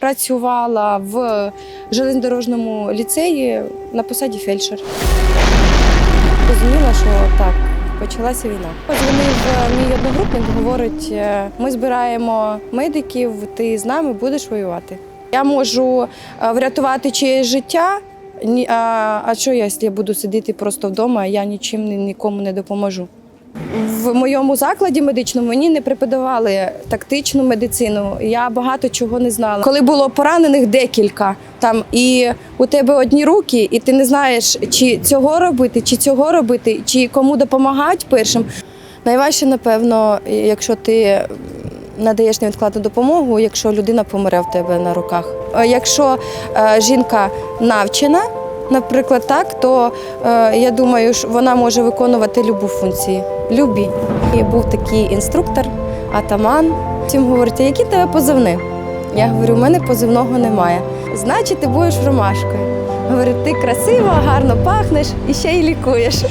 Працювала в железнодорожному ліцеї на посаді фельдшер. Розуміла, що так, почалася війна. Подзвонив е, мій одногрупник, говорить: е, ми збираємо медиків, ти з нами будеш воювати. Я можу е, врятувати чиєсь життя. А, а що я, якщо я буду сидіти просто вдома, я нічим нікому не допоможу. В моєму закладі медичному мені не преподавали тактичну медицину. Я багато чого не знала. Коли було поранених декілька там, і у тебе одні руки, і ти не знаєш, чи цього робити, чи цього робити, чи кому допомагати першим. Найважче, напевно, якщо ти надаєш невідкладну допомогу, якщо людина помре в тебе на руках. Якщо е, жінка навчена, наприклад, так, то е, я думаю, що вона може виконувати любу функцію. Любі. І був такий інструктор, атаман. Всім говорить, а які тебе позивни? Я говорю, у мене позивного немає. Значить, ти будеш ромашкою. Говорить, ти красива, гарно пахнеш і ще й лікуєш.